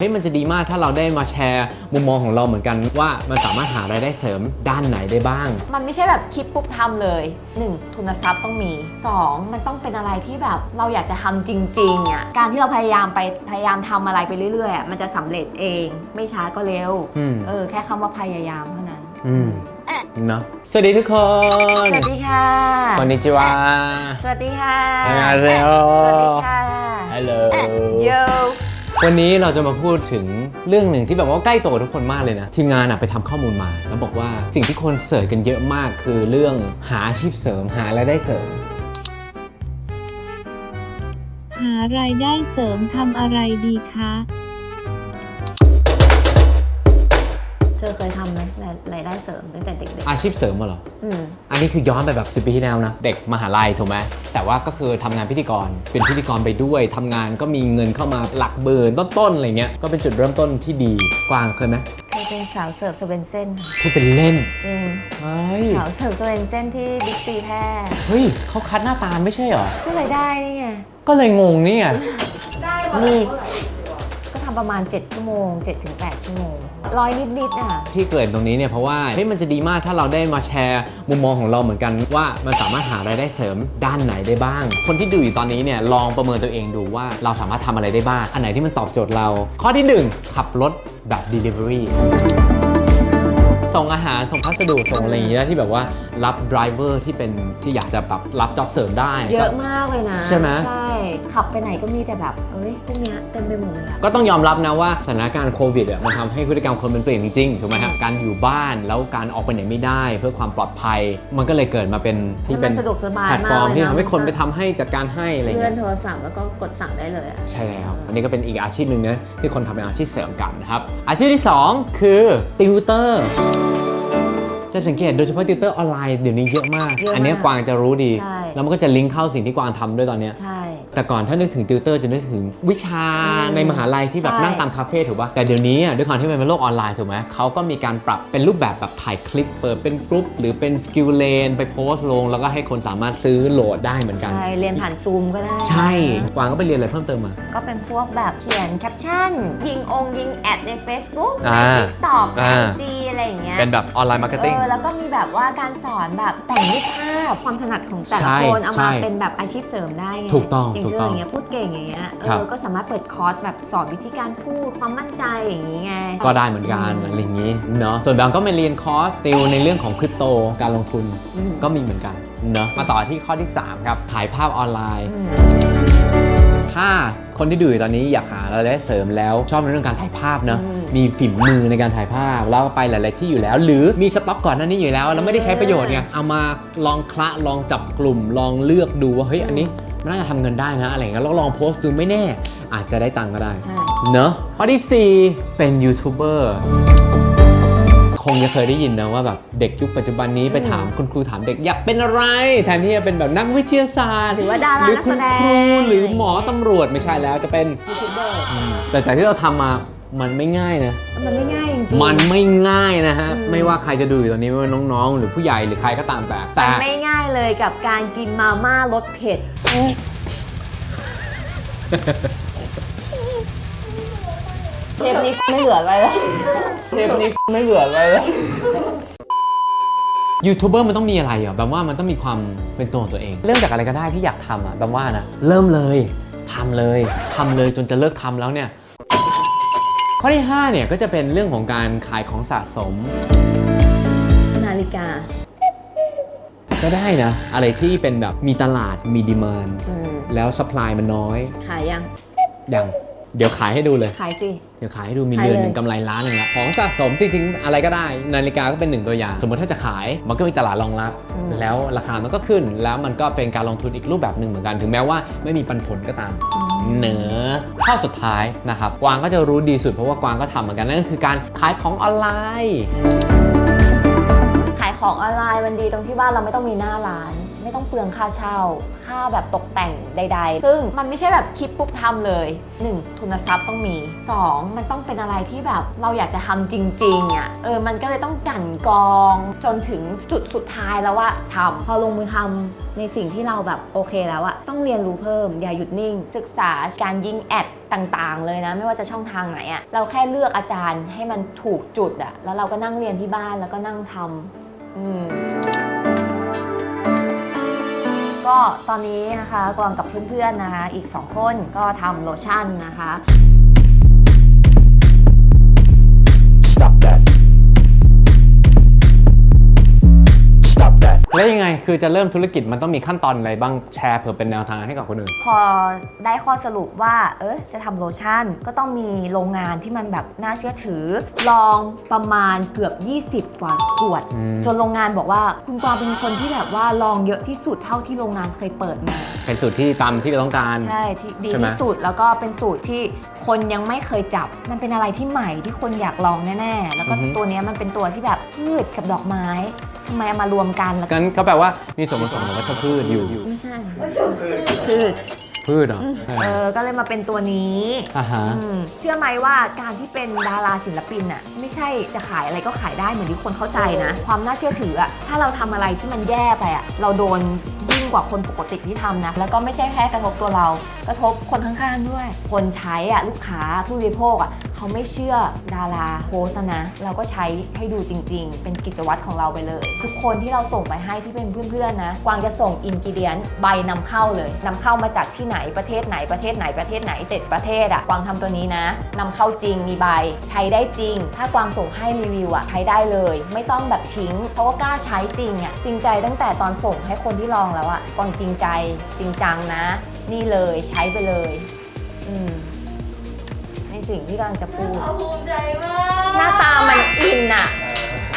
เฮ้ยมันจะดีมากถ้าเราได้มาแชร์มุมมองของเราเหมือนกันว่ามันสามารถหารายได้เสริมด้านไหนได้บ้าง มันไม่ใช่แบบคิดปุ๊บทำเลย 1. ทุนทรัพย์ต้องมี 2. มันต้องเป็นอะไรที่แบบเราอยากจะทำจริงๆอะการที่เราพยายามไปพยายามทำอะไรไปเรื่อยๆอะมันจะสำเร็จเอง ไม่ช้าก็เร็วอเออแค่คำว่าพยายามเท่านั้น อืมเนอะสวัสดีทุกคนสวัสดีค่ะ คอนนิจิวาสวัสดีค่ะสวัสดีค่ะฮัลโหล โย วันนี้เราจะมาพูดถึงเรื่องหนึ่งที่แบบว่าใกล้ตัวกับทุกคนมากเลยนะ ทีมงานอะไปทำข้อมูลมา แล้วบอกว่าสิ่งที่คนเสิร์ชกันเยอะมากคือเรื่องหาอาชีพเสริมหารายได้เสริม หารายได้เสริมทำอะไรดีคะ เธอเคยทำไหมรายรายได้เสริมตั้งแต่เด็กอาชีพเสริมมาเหรอ ๆอืม อันนี้คือย้อนไปแบบ10ปีที่แล้วนะ เด็กมหาลัยถูกไหมแต่ว่าก็คือทำงานพิธีกร เป็นพิธีกรไปด้วยทำงานก็มีเงินเข้ามาหลักเบิร์นต้นๆอะไรเงี้ยก็เป็นจุดเริ่มต้นที่ดีกวางเคยไหมเคยเป็นสาวเสิร์ฟสเวนเซ่นค่ะคือเป็นเล่นจริงเฮ้ยสาวเสิร์ฟสเวนเซ่นที่บิ๊กซีแพร่เฮ้ยเขาคัดหน้าตาไม่ใช่เหรอ ก็เลยได้นี่ไงก็เลยงงนี่ไงนี่ก็ทำ ประมาณ 7 ชั่วโมง 7-8 ชั่วโมงร้อยนิดๆอะ ที่เกิดตรงนี้เนี่ยเพราะว่าเฮ้ยมันจะดีมากถ้าเราได้มาแชร์มุมมองของเราเหมือนกันว่ามันสามารถหารายได้เสริมด้านไหนได้บ้าง คนที่ดูอยู่ตอนนี้เนี่ยลองประเมินตัวเองดูว่าเราสามารถทำอะไรได้บ้าง อันไหนที่มันตอบโจทย์เรา ข้อที่1ขับรถแบบ Delivery ส่งอาหารส่งพัสดุส่งอะไรอย่างเงี้ยที่แบบว่ารับไดรเวอร์ที่เป็นที่อยากจะแบบรับจ็อบเสริมได้ เยอะมากเลยนะ ใช่ไหม ใช่ ขับไปไหนก็มีแต่แบบเอ้ยพวกเนี้ยเต็มไปหมดเลยอะ ก็ต้องยอมรับนะว่าสถานการณ์โควิดอะมันทำให้พฤติกรรมคนมันเปลี่ยนจริงๆถูกไหมครับการอยู่บ้านแล้วการออกไปไหนไม่ได้ เพื่อความปลอดภัย มันก็เลยเกิดมาเป็นที่เป็นมันสะดวกสบายแพลตฟอร์มมากเลยที่นะทำให้คนไปทำให้จัดการให้อะไรเลื่อเงี้นย โทรศัพท์แล้วก็กดสั่งได้เลยอะใช่แล้ว อันนี้ก็เป็นอีกอาชีพหนึ่งนะที่คนทำเป็นอาชีพเสริมกันนะครับ อาชีพที่ 2 คือติวเตอร์ จะสังเกตโดยเฉพาะติวเตอร์ออนไลน์เดี๋ยวนี้เยอะมาก เยอะมากอันเนี้ยกวางจะรู้ดี ใช่ แล้วมันก็จะลิงก์เข้าสิ่งที่กวางทำด้วยตอนเนี้ยใช่ แต่ก่อนถ้านึกถึงติวเตอร์จะนึกถึงวิชาอืมในมหาลัยที่แบบใช่ นั่งตามคาเฟ่ถูกป่ะแต่เดี๋ยวนี้อะด้วยความที่มันเป็นโลกออนไลน์ถูกไหมเขาก็มีการปรับเป็นรูปแบบแบบถ่ายคลิปเปิดเป็นกรุ๊ปหรือเป็นสกิลเลนไปโพสต์ลง แล้วก็ให้คนสามารถซื้อโหลดได้เหมือนกัน ใช่เรียนผ่านซูมก็ได้ใช่กวางก็ไปเรียนอะไรเพิ่มเติมมา ก็เป็นพวกแบบเขียนแคปชั่น ยิงองค์ยิงแอดใน Facebook ใน อ่า TikTok ใน อ่า IG อะไรอย่างเงี้ยเป็นแบบออนไลน์มาร์เก็ตติ้ง เออแล้วก็มีแบบว่าการสอนแบบแต่งรูปภาพความถนัดของแต่ใช่ละคนเอาใช่มาเป็นแบบอาชีพเสริมได้ไงถูกต้องย่าถูกต้องเธอย่างเงี้ยพูดเก่งอย่างเงี้ยเอครับอก็สามารถเปิดคอร์สแบบสอนวิธีการพูดความมั่นใจอย่างงี้ไงก็ได้เหมือนกันอะไรอย่างนี้เนาะส่วนบางก็มาเรียนคอร์สติวในเรื่องของคริปโตการลงทุนอืมก็มีเหมือนกันเนาะมาต่อที่ข้อที่สามครับถ่ายภาพออนไลน์อืม ถ้าคนที่ดูอยู่ตอนนี้อยากหารายได้เสริมแล้วชอบในเรื่องการถ่ายภาพเนอะอืม มีฝีมือในการถ่ายภาพแล้วก็ไปหลาย ๆ ที่อยู่แล้ว หรือมีสต็อกก่อนหน้านี้อยู่แล้ว แล้วไม่ได้ใช้ประโยชน์ไงเอามาลองคละลองจับกลุ่ม ลองเลือกดูว่าเฮ้ยอันนี้มันน่าจะทำเงินได้นะอะไรอย่างเงี้ยแล้วลองโพสต์ดูไม่แน่ อาจจะได้ตังค์ก็ได้ ใช่ เนอะข้อที่ 4 เป็นยูทูบเบอร์ คงจะเคยได้ยินนะว่าแบบเด็กยุคปัจจุบันนี้ไปถามคุณครูถามเด็กอยากเป็นอะไร แทนที่จะเป็นแบบนักวิทยาศาสตร์หรือว่าดาราหรือนักคุแสณดงครูหรือหมออะไรย่างเงี้ยตำรวจไม่ใช่แล้วจะเป็นยูทูบเบอร์แต่จากที่เราทำมามันไม่ง่ายนะ มันไม่ง่ายจริงๆมันไม่ง่ายนะฮะอืมไม่ว่าใครจะดูอยู่ตอนนี้ไม่ว่าน้องๆ หรือผู้ใหญ่หรือใครก็ตามแต่แต่มันไม่ง่ายเลยกับการกินมาม่ารสเผ็ด เทปนี้ไม่เหลืออะไรแล้ว เทปนี้ไม่เหลืออะไรแล้ว ยูทูบเบอร์มันต้องมีอะไรอะแบบว่ามันต้องมีความเป็นตัวของตัวเอง เริ่มจากอะไรก็ได้ที่อยากทำอะแบบว่านะ เริ่มเลยทำเลยทำเลยจนจะเลิกทำแล้วเนี่ย ข้อที่5เนี่ยก็จะเป็นเรื่องของการขายของสะสม นาฬิกา ก็ได้นะ อะไรที่เป็นแบบมีตลาดมีดีมานอืม แล้วสป라이มันน้อยขายยัง อย่าง เดี๋ยวขายให้ดูเลย ขายสิ เดี๋ยวขายให้ดูมีขายเดือนเลยหนึ่งกำไรล้านหนึ่งละของสะสมจริงๆ อะไรก็ได้ นาฬิกาก็เป็นหนึ่งตัวอย่าง สมมติถ้าจะขายมันก็มีตลาดรองรับแล้วราคามันก็ขึ้นแล้วมันก็เป็นการลงทุนอีกรูปแบบหนึ่งเหมือนกัน ถึงแม้ว่าไม่มีปันผลก็ตาม เหนือข้อสุดท้ายนะครับกวางก็จะรู้ดีสุดเพราะว่ากวางก็ทำเหมือนกันนั่นก็คือการขายของออนไลน์ ขายของออนไลน์มันดีตรงที่ว่าเราไม่ต้องมีหน้าร้าน ไม่ต้องเปลืองค่าเช่า ค่าแบบตกแต่งใด ๆ ซึ่งมันไม่ใช่แบบคิดปุ๊บทำเลย 1. ทุนทรัพย์ต้องมี 2. มันต้องเป็นอะไรที่แบบเราอยากจะทำจริงๆอะเออมันก็เลยต้องกั่นกองจนถึงจุดสุดท้ายแล้วว่าทำพอลงมือทำในสิ่งที่เราแบบโอเคแล้วอะต้องเรียนรู้เพิ่ม อย่าหยุดนิ่ง ศึกษาการยิงแอดต่างๆ เลยนะ ไม่ว่าจะช่องทางไหนอะเราแค่เลือกอาจารย์ให้มันถูกจุดอะแล้วเราก็นั่งเรียนที่บ้านแล้วก็นั่งทำอืม ก็ตอนนี้นะคะกวางกับเพื่อนๆนะคะ อีก 2 คนก็ทำโลชั่นนะคะ แล้วยังไงคือจะเริ่มธุรกิจมันต้องมีขั้นตอนอะไรบ้างแชร์เผื่อเป็นแนวทางให้กับคนอื่น พอได้ข้อสรุปว่า เออจะทำโลชั่นก็ต้องมีโรงงานที่มันแบบน่าเชื่อถือ ลองประมาณเกือบ 20 กว่าขวด อืม จนโรงงานบอกว่าคุณกวางเป็นคนที่แบบว่าลองเยอะที่สุดเท่าที่โรงงานเคยเปิดมา เป็นสูตรที่ตามที่เราต้องการ ใช่ที่ดีใช่ไหม ที่สุดแล้วก็เป็นสูตรที่คนยังไม่เคยจับ มันเป็นอะไรที่ใหม่ที่คนอยากลองแน่ๆ แล้วก็ตัวเนี้ยมันเป็นตัวที่แบบพืชกับดอกไม้ทำไมเอามารวมกันแล้วก็งั้นก็แปลว่ามีส่วนผสมของวัชพืชอยู่ ไม่ใช่พืชพืชเหรอเออก็เลยมาเป็นตัวนี้อ่าฮะ อืมเชื่อไหมว่าการที่เป็นดาราศิลปินน่ะไม่ใช่จะขายอะไรก็ขายได้เหมือนที่คนเข้าใจนะ ความน่าเชื่อถืออะถ้าเราทำอะไรที่มันแย่ไปอะเราโดนยิ่งกว่าคนปกติที่ทำนะ แล้วก็ไม่ใช่แค่กระทบตัวเรา กระทบคนข้างๆด้วย คนใช้อะลูกค้าผู้บริโภคอะ เขาไม่เชื่อดาราโพสนะ เราก็ใช้ให้ดูจริง ๆ เป็นกิจวัตรของเราไปเลย ทุกคนที่เราส่งไปให้ที่เป็นเพื่อนๆนะ กวางจะส่งอินกิเดียนใบนำเข้าเลยนำเข้ามาจากที่ไหนประเทศไหนประเทศไหนประเทศไหนเจ็ดประเทศอะกวางทำตัวนี้นะนำเข้าจริงมีใบ ใช้ได้จริง ถ้ากวางส่งให้รีวิวอะใช้ได้เลย ไม่ต้องแบบทิ้งเพราะว่ากล้าใช้จริงอะจริงใจตั้งแต่ตอนส่งให้คนที่ลองแล้วอะกวางจริงใจจริงจังนะ นี่เลยใช้ไปเลย อืม สิ่งที่กำลังจะพูด ภูมิใจมากหน้าตามันอินอะ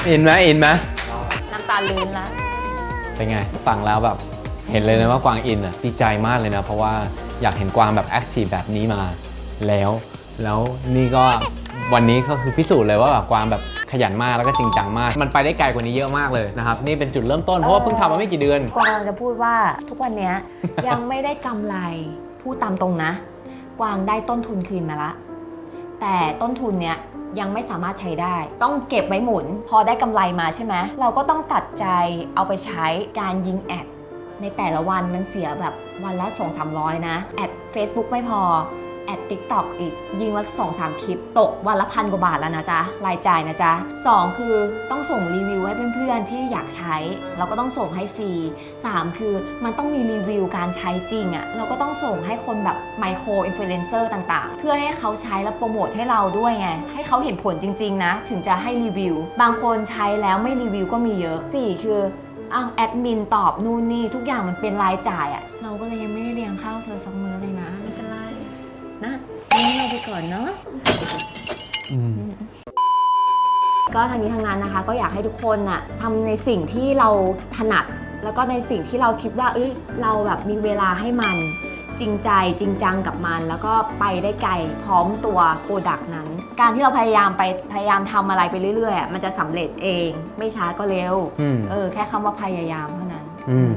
อินไหมอินไหมน้ำตาลื้นละ เป็นไงฟังแล้วแบบเห็นเลยนะว่ากวางอินอะดีใจมากเลยนะ เพราะว่าอยากเห็นกวางแบบแอคทีฟแบบนี้มาแล้ว แล้วนี่ก็วันนี้ก็คือพิสูจน์เลยว่าแบบกวางแบบขยันมากแล้วก็จริงจังมาก มันไปได้ไกลกว่านี้เยอะมากเลยนะครับนี่เป็นจุดเริ่มต้นเพราะว่าเพิ่งทำมาไม่กี่เดือน กวางกำลังจะพูดว่าทุกวันเนี้ยยังไม่ได้กำไรพูดตามตรงนะ กวางได้ต้นทุนคืนมาละ แต่ต้นทุนเนี้ยยังไม่สามารถใช้ได้ ต้องเก็บไว้หมุน พอได้กำไรมาใช่ไหมเราก็ต้องตัดใจเอาไปใช้การยิงแอดในแต่ละวันมันเสียแบบวันละ2 3 0 0 นะ แอด Facebook ไม่พอ ด TikTok อีก ยิงวันสองสามคลิป ตกวันละพันกว่าบาทแล้วนะจ๊ะ รายจ่ายนะจ๊ะ 2 คือต้องส่งรีวิวให้เพื่อนๆ ที่อยากใช้ เราก็ต้องส่งให้ฟรี 3 คือมันต้องมีรีวิวการใช้จริงอะ่ะเราก็ต้องส่งให้คนแบบไมโครอินฟลูเอนเซอร์ต่างๆ เพื่อให้เขาใช้แล้วโปรโมทให้เราด้วยไง ให้เขาเห็นผลจริง ๆ นะ ถึงจะให้รีวิว บางคนใช้แล้วไม่รีวิวก็มีเยอะ 4 คืออ้าวแอดมินตอบนู่นนี่ทุกอย่างมันเป็นรายจ่ายอะ่ะเราก็เลยยังไม่ได้เลี้ยงข้าวเธอสัก นะเลี้ยงเราไปก่อนเนาะอืมก็ทางนี้ทางนั้นนะคะ ก็อยากให้ทุกคนน่ะทำในสิ่งที่เราถนัด แล้วก็ในสิ่งที่เราคิดว่า เอ้ยเราแบบมีเวลาให้มันจริงใจจริงจังกับมัน แล้วก็ไปได้ไกลพร้อมตัวโปรดักต์นั้น การที่เราพยายามไปพยายามทำอะไรไปเรื่อยๆอะมันจะสำเร็จเอง ไม่ช้าก็เร็วอืมเออแค่คำว่าพยายามเท่านั้น อืม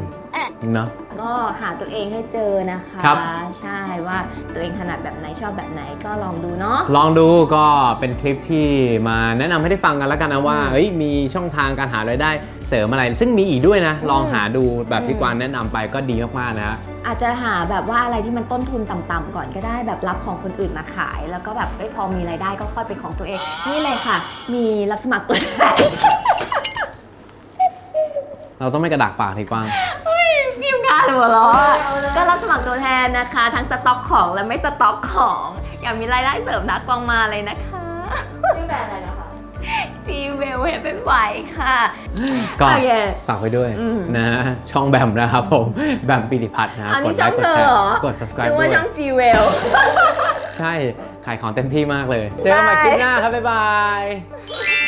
เนาะ ก็หาตัวเองให้เจอนะคะ ครับ ใช่ว่าตัวเองถนัดแบบไหนชอบแบบไหนก็ลองดูเนาะ ลองดูก็เป็นคลิปที่มาแนะนำให้ได้ฟังกันแล้วกันนะว่าอืมเอ้ยมีช่องทางการหารายได้เสริมอะไร ซึ่งมีอีกด้วยนะอืมลองหาดูแบบที่อืมกวางแนะนำไปก็ดีมากๆนะฮะ อาจจะหาแบบว่าอะไรที่มันต้นทุนต่ำๆก่อนก็ได้แบบรับของคนอื่นมาขาย แล้วก็แบบเอ้ยพอมีรายได้ก็ค่อยเป็นของตัวเอง นี่เลยค่ะ มีรับสมัครตัวแทนเราต้องไม่กระดากปากทีกวางทีมงานหัวเราะอะก็รับสมัครตัวแทนนะคะ ทั้งสต็อกของและไม่สต็อกของ อยากมีรายได้เสริมนักกองมาเลยนะคะ ชื่อแบรนด์อะไรนะคะ จีเวลเฮเป็นไหวค่ะก็โอเค ฝากไว้ด้วยอืมนะฮะช่องแบมนะครับผม แบมปิติพัฒน์นะอันนี้กดไลค์ช่องกดเธอแชเหรอร์กด subscribe นึกด้วว่ายช่องจีเวล ใช่ ขายของเต็มที่มากเลย เจอกันใหม่คลิปหน้าครับ บ๊ายบายบ